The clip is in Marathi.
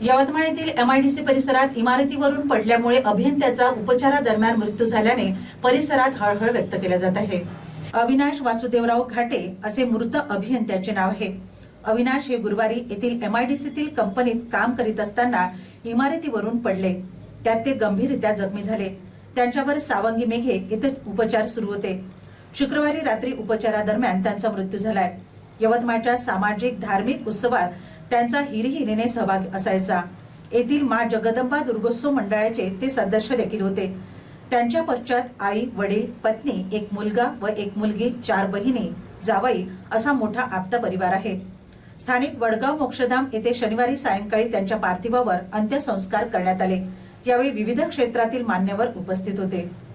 यवतमाळ येथील एमआयडीसी परिसरात इमारतीवरून पडल्यामुळे अभियंत्याचा उपचारादरम्यान मृत्यू झाल्याने परिसरात हळहळ व्यक्त केल्या जात आहे. अविनाश वासुदेवराव घाटे असे मृत अभियंत्याचे नाव आहे. अविनाश हे गुरुवारी येथील एमआयडीसीतील कंपनीत काम करीत असताना इमारतीवरून पडले. त्यात ते गंभीररित्या जखमी झाले. त्यांच्यावर सावंगी मेघे इथे उपचार सुरू होते. शुक्रवारी रात्री उपचारादरम्यान त्यांचा मृत्यू झालाय. यवतमाळच्या सामाजिक धार्मिक उत्सवात त्यांचा हिरहिरीने सहभाग असायचा. येथील मा. जगदंबा दुर्गोत्सव मंडळाचे ते सदस्य देखील होते. त्यांच्या पश्चात आई वडील पत्नी एक मुलगा व एक मुलगी चार बहिणी जावई असा मोठा आपता परिवार आहे. स्थानिक वडगाव मोक्षधाम येथे शनिवारी सायंकाळी त्यांच्या पार्थिवावर अंत्यसंस्कार करण्यात आले. यावेळी विविध क्षेत्रातील मान्यवर उपस्थित होते.